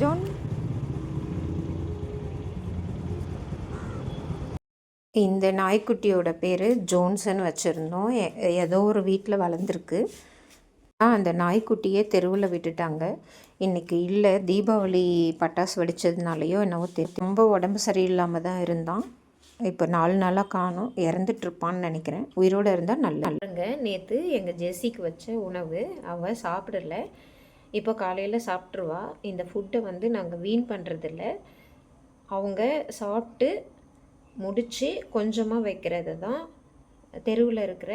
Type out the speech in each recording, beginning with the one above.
Zone இந்த நாய்க்குட்டியோட பேர் Johnson வச்சுருந்தோம். எ- ஏதோ ஒரு வீட்டில் வளர்ந்துருக்கு. அந்த நாய்க்குட்டியே தெருவில் விட்டுட்டாங்க. இன்னைக்கு இல்லை தீபாவளி பட்டாசு வெடிச்சதுனாலையோ என்னவோ தெரி ரொம்ப உடம்பு சரியில்லாமல் தான் இருந்தான். இப்போ நாலு நாளாக காணும். இறந்துட்டுருப்பான்னு நினைக்கிறேன். உயிரோடு இருந்தால் நல்லா பாருங்க நேற்று எங்கள் ஜெஸ்ஸிக்கு வச்ச உணவு அவள் சாப்பிடல. இப்போ காலையில் சாப்பிட்ருவா இந்த ஃபுட்டை வந்து நாங்கள் வீண் பண்ணுறதில்ல அவங்க சாப்பிட்டு முடித்து கொஞ்சமாக வைக்கிறது தான் தெருவில் இருக்கிற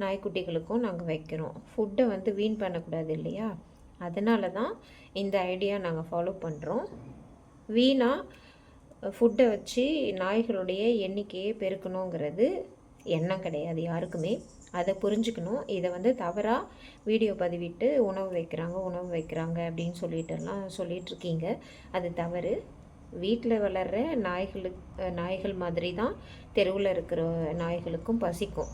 நாய்க்குட்டிகளுக்கும் நாங்கள் வைக்கிறோம். ஃபுட்டை வந்து வீண் பண்ணக்கூடாது இல்லையா? அதனால தான் இந்த ஐடியா நாங்கள் ஃபாலோ பண்ணுறோம் வீணாக ஃபுட்டை வச்சு நாய்களுடைய எண்ணிக்கையை பெருக்கணுங்கிறது எண்ணம் கிடையாது யாருக்குமே. அதை புரிஞ்சுக்கணும். இதை வந்து தவறாக வீடியோ பதிவிட்டு உணவு வைக்கிறாங்க உணவு வைக்கிறாங்க அப்படின்னு சொல்லிட்டுலாம் சொல்லிகிட்ருக்கீங்க அது தவறு. வீட்டில் வளர்கிற நாய்களுக்கு நாய்கள் மாதிரி தான் தெருவில் இருக்கிற நாய்களுக்கும் பசிக்கும்.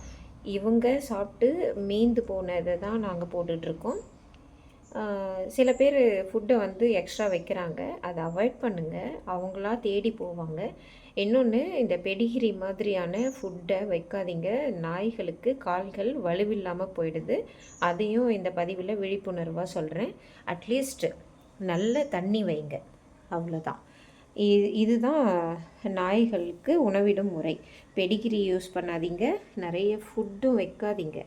இவங்க சாப்பிட்டு மீந்து போனதை தான் நாங்கள் போட்டுட்ருக்கோம். சில பேர் ஃபுட்டை வந்து எக்ஸ்ட்ரா வைக்கிறாங்க. அதை அவாய்ட் பண்ணுங்கள் அவங்களா தேடி போவாங்க. இன்னொன்று இந்த பெடிகிரி மாதிரியான ஃபுட்டை வைக்காதீங்க. நாய்களுக்கு கால்கள் வலுவில்லாமல் போயிடுது. அதையும் இந்த பதிவில் விழிப்புணர்வாக சொல்கிறேன் அட்லீஸ்ட் நல்ல தண்ணி வைங்க. அவ்வளோதான் இது இதுதான் நாய்களுக்கு உணவிடும் முறை. பெடிகிரி யூஸ் பண்ணாதீங்க. நிறைய ஃபுட்டும் வைக்காதீங்க.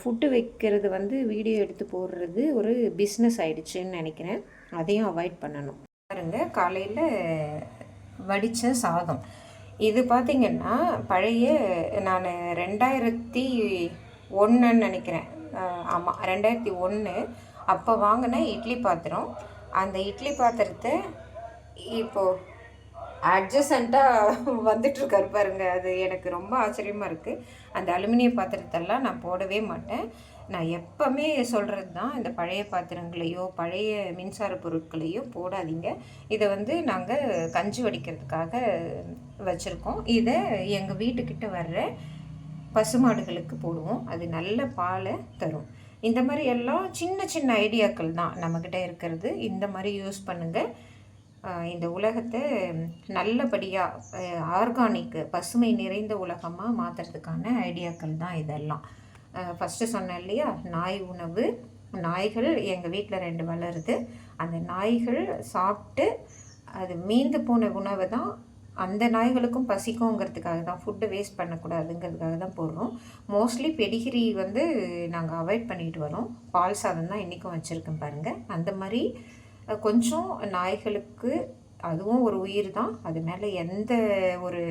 ஃபுட்டு வைக்கிறது வந்து வீடியோ எடுத்து போடுறது ஒரு பிஸ்னஸ் ஆயிடுச்சுன்னு நினைக்கிறேன். அதையும் அவாய்ட் பண்ணணும். பாருங்க காலையில் வடித்த சாதம். இது பார்த்திங்கன்னா பழைய நான் ரெண்டாயிரத்தி ஒன்றுன்னு நினைக்கிறேன். ஆமாம் ரெண்டாயிரத்தி ஒன்று அப்போ வாங்கின இட்லி பாத்திரம். அந்த இட்லி பாத்திரத்தை இப்போது அட்ஜசண்ட்டாக வந்துட்டுருக்காரு பாருங்க. அது எனக்கு ரொம்ப ஆச்சரியமாக இருக்குது அந்த அலுமினிய பாத்திரத்தெல்லாம் நான் போடவே மாட்டேன். நான் எப்போவுமே சொல்கிறது தான் இந்த பழைய பாத்திரங்களையோ பழைய மின்சார பொருட்களையோ போடாதீங்க. இதை வந்து நாங்கள் கஞ்சி வடிக்கிறதுக்காக வச்சுருக்கோம். இதை எங்கள் வீட்டுக்கிட்ட வர்ற பசுமாடுகளுக்கு போடுவோம். அது நல்ல பாலை தரும். இந்த மாதிரி எல்லாம் சின்ன சின்ன ஐடியாக்கள் தான். நம்மக்கிட்ட இருக்கிறது. இந்த மாதிரி யூஸ் பண்ணுங்கள் இந்த உலகத்தை நல்லபடியாக ஆர்கானிக்கு பசுமை நிறைந்த உலகமாக மாற்றுறதுக்கான ஐடியாக்கள் தான் இதெல்லாம். ஃபஸ்ட்டு சொன்னேன் இல்லையா நாய் உணவு நாய்கள் எங்கள் வீட்டில் ரெண்டு வளருது. அந்த நாய்கள் சாப்பிட்டு அது மீந்து போன உணவு தான் அந்த நாய்களுக்கும் பசிக்குங்கிறதுக்காக தான் ஃபுட்டை வேஸ்ட் பண்ணக்கூடாதுங்கிறதுக்காக தான் போடுறோம். மோஸ்ட்லி பெடிகிரி வந்து நாங்கள் அவாய்ட் பண்ணிட்டு வரோம். பால் சாதம் தான் இன்றைக்கும் வச்சுருக்கேன் பாருங்கள் அந்த மாதிரி கொஞ்சம் நாய்களுக்கு அதுவும் ஒரு உயிர் தான். அது மேலே எந்த ஒரு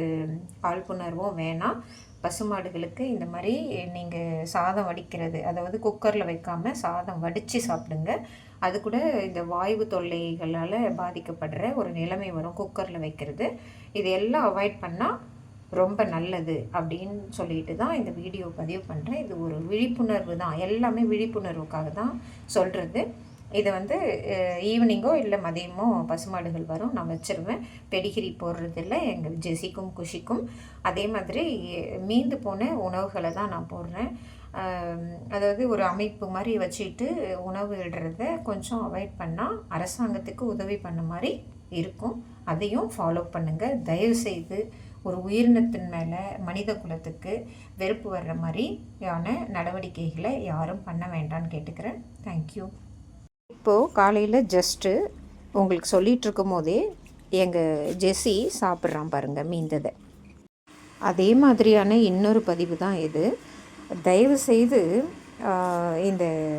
காழ்ப்புணர்வும் வேணாம். பசுமாடுகளுக்கு இந்த மாதிரி நீங்கள் சாதம் வடிக்கிறது அதாவது குக்கரில் வைக்காம சாதம் வடித்து சாப்பிடுங்க. அது கூட இந்த வாய்வு தொல்லைகளால் பாதிக்கப்படுற ஒரு நிலைமை வரும் குக்கரில் வைக்கிறது. இது எல்லாம் அவாய்ட் பண்ணால் ரொம்ப நல்லது அப்படின்னு சொல்லிட்டு தான் இந்த வீடியோ பதிவு பண்ணுறேன் இது ஒரு விழிப்புணர்வு தான். எல்லாமே விழிப்புணர்வுக்காக தான் சொல்கிறது இதை வந்து ஈவினிங்கோ இல்லை மதியமோ பசுமாடுகள் வரும் நான் வச்சிருவேன். பெடிகிரி போடுறதில்ல எங்கள் ஜெசிக்கும் குஷிக்கும். அதே மாதிரி மீந்து போன உணவுகளை தான் நான் போடுறேன். அதாவது ஒரு அமைப்பு மாதிரி வச்சுட்டு உணவு இடுறத கொஞ்சம் அவாய்ட் பண்ணால் அரசாங்கத்துக்கு உதவி பண்ண மாதிரி இருக்கும். அதையும் ஃபாலோ பண்ணுங்கள் தயவுசெய்து ஒரு உயிரினத்தின் மேலே மனித குலத்துக்கு வெறுப்பு வர்ற மாதிரியான நடவடிக்கைகளை யாரும் பண்ண வேண்டாம்னு கேட்டுக்கிறேன். தேங்க்யூ இப்போது காலையில் ஜஸ்ட்டு உங்களுக்கு சொல்லிட்டு இருக்கும் போதே எங்கள் ஜெஸ்ஸி சாப்பிட்றான் பாருங்கள் மீந்ததை. அதே மாதிரியான இன்னொரு பதிவு தான் இது. தயவு செய்து இந்த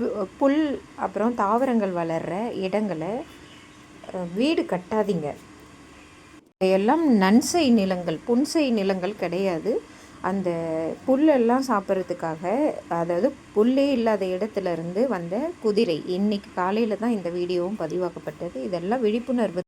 பு- புல் அப்புறம் தாவரங்கள் வளர்கிற இடங்களை வீடு கட்டாதீங்க. எல்லாம் நன்சை நிலங்கள் புன்சை நிலங்கள் கிடையாது. அந்த புல்லெல்லாம் சாப்பிட்றதுக்காக அதாவது புல்லே இல்லாத இடத்துல இருந்து வந்த குதிரை. இன்னைக்கு காலையில் தான் இந்த வீடியோவும் பதிவாக்கப்பட்டது. இதெல்லாம் விழிப்புணர்வு